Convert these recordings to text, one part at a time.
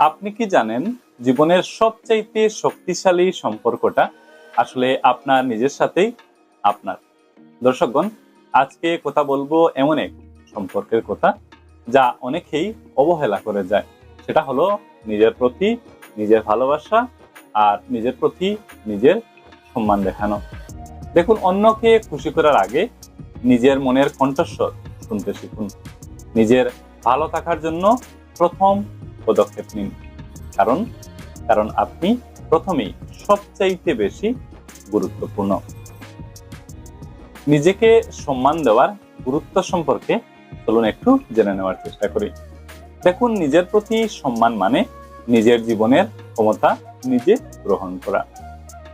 আপনি কি জানেন জীবনের সবচাইতে শক্তিশালী সম্পর্কটা আসলে আপনার নিজের সাথেই আপনার? দর্শকগণ, আজকে কথা বলব এমন এক সম্পর্কের কথা যা অনেকেই অবহেলা করে যায়। সেটা হলো নিজের প্রতি নিজের ভালোবাসা আর নিজের প্রতি নিজের সম্মান দেখানো। দেখুন, অন্যকে খুশি করার আগে নিজের মনের কণ্ঠস্বর শুনতে শিখুন। নিজের ভালো থাকার জন্য প্রথম পদক্ষেপ নিন। কারণ কারণ আপনি প্রথমেই সবচাইতে বেশি গুরুত্বপূর্ণ। নিজেকে সম্মান দেওয়ার গুরুত্ব সম্পর্কে চলুন একটু জেনে নেওয়ার চেষ্টা করি। দেখুন, নিজের প্রতি সম্মান মানে নিজের জীবনের ক্ষমতা নিজে গ্রহণ করা।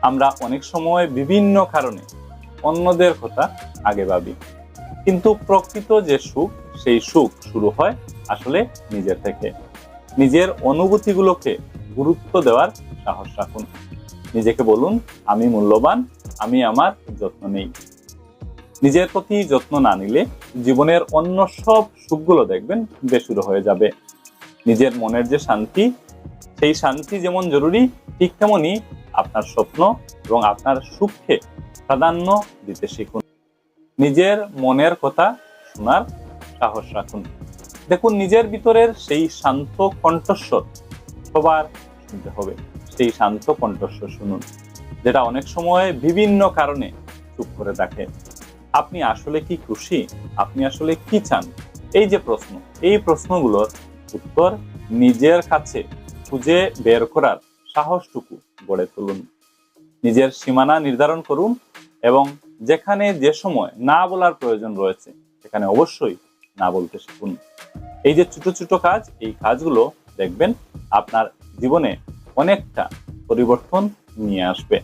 আমরা অনেক সময় বিভিন্ন কারণে অন্যদের কথা আগে ভাবি। কিন্তু প্রকৃত যে সুখ, সেই সুখ শুরু হয় আসলে নিজের থেকে। নিজের অনুভূতিগুলোকে গুরুত্ব দেওয়ার সাহস রাখুন। নিজেকে বলুন, আমি মূল্যবান, আমি আমার যত্ন নেই। নিজের প্রতি যত্ন না নিলে জীবনের অন্য সব সুখগুলো দেখবেন বেসুরো হয়ে যাবে। নিজের মনের যে শান্তি, সেই শান্তি যেমন জরুরি, ঠিক তেমনই আপনার স্বপ্ন এবং আপনার সুখকে প্রাধান্য দিতে শিখুন। নিজের মনের কথা শোনার সাহস রাখুন। দেখুন, নিজের ভিতরের সেই শান্ত কণ্ঠস্বর সবার শুনতে হবে। সেই শান্ত কণ্ঠস্বর শুনুন, যেটা অনেক সময় বিভিন্ন কারণে চুপ করে থাকে। আপনি আসলে কি খুশি? আপনি আসলে কি চান? এই যে প্রশ্ন, এই প্রশ্নগুলোর উত্তর নিজের কাছে খুঁজে বের করার সাহসটুকু গড়ে তুলুন। নিজের সীমানা নির্ধারণ করুন এবং যেখানে যে সময় না বলার প্রয়োজন রয়েছে, সেখানে অবশ্যই না বলতে শিখুন। এই যে ছোট ছোট কাজ, এই কাজগুলো দেখবেন আপনার জীবনে অনেকটা পরিবর্তন নিয়ে আসবে।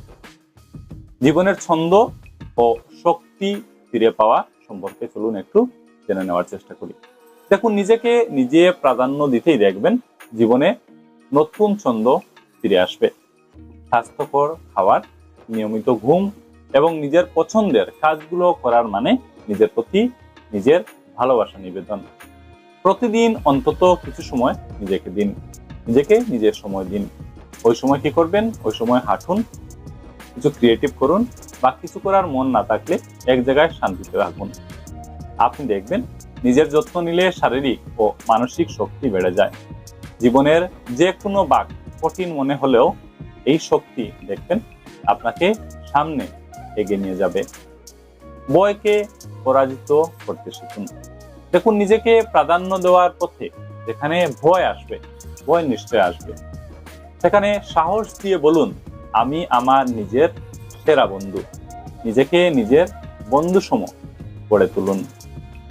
জীবনের ছন্দ ও শক্তি ফিরে পাওয়া সম্পর্কে চলুন একটু জেনে নেওয়ার চেষ্টা করি। দেখুন, নিজেকে নিজে প্রাধান্য দিতেই দেখবেন জীবনে নতুন ছন্দ ফিরে আসবে। স্বাস্থ্যকর খাবার নিয়মিত ঘুম এবং নিজের পছন্দের কাজগুলো করার মানে নিজের প্রতি নিজের ভালোবাসা নিবেদন। প্রতিদিন অন্তত কিছু সময় নিজেকে দিন। নিজেকে নিজের সময় দিন। ওই সময় কি করবেন? ওই সময় হাঁটুন, কিছু ক্রিয়েটিভ করুন বা কিছু করার মন না থাকলে এক জায়গায় শান্তিতে রাখুন। আপনি দেখবেন নিজের যত্ন নিলে শারীরিক ও মানসিক শক্তি বেড়ে যায়। জীবনের যে কোনো বাক কঠিন মনে হলেও এই শক্তি দেখবেন আপনাকে সামনে এগিয়ে নিয়ে যাবে। বয়কে পরাজিত করতে শিখুন। দেখুন, নিজেকে প্রাধান্য দেওয়ার পথে যেখানে ভয় আসবে, ভয় নিশ্চয় আসবে। সেখানে সাহস দিয়ে বলুন, আমি আমার নিজের সেরা বন্ধু। নিজেকে নিজের বন্ধু সম গড়ে তুলুন।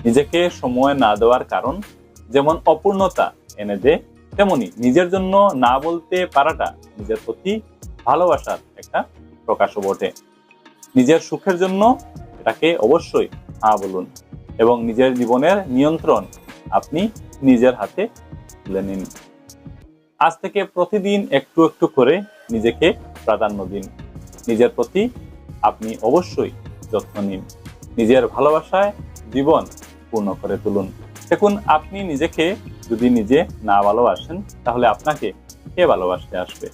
নিজেকে সময় না দেওয়ার কারণ যেমন অপূর্ণতা এনে দেয়, তেমনি নিজের জন্য না বলতে পারাটা নিজের প্রতি ভালোবাসার একটা প্রকাশও বটে। নিজের সুখের জন্য এটাকে অবশ্যই হ্যাঁ বলুন। এবং নিজের জীবনের নিয়ন্ত্রণ আপনি নিজের হাতে তুলে নিন। আজ থেকে প্রতিদিন একটু একটু করে নিজেকে প্রাধান্য দিন। নিজের প্রতি আপনি অবশ্যই যত্ন নিন। নিজের ভালোবাসায় জীবন পূর্ণ করে তুলুন। দেখুন, আপনি নিজেকে যদি নিজে না ভালোবাসেন, তাহলে আপনাকে কে ভালোবাসতে আসবে?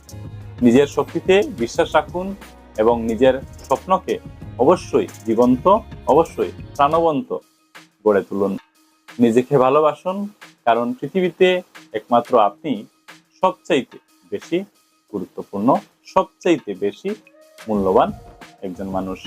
নিজের শক্তিতে বিশ্বাস রাখুন এবং নিজের স্বপ্নকে অবশ্যই জীবন্ত, অবশ্যই প্রাণবন্ত গড়ে তুলুন। নিজেকে ভালোবাসুন, কারণ পৃথিবীতে একমাত্র আপনি সবচাইতে বেশি গুরুত্বপূর্ণ, সবচাইতে বেশি মূল্যবান একজন মানুষ।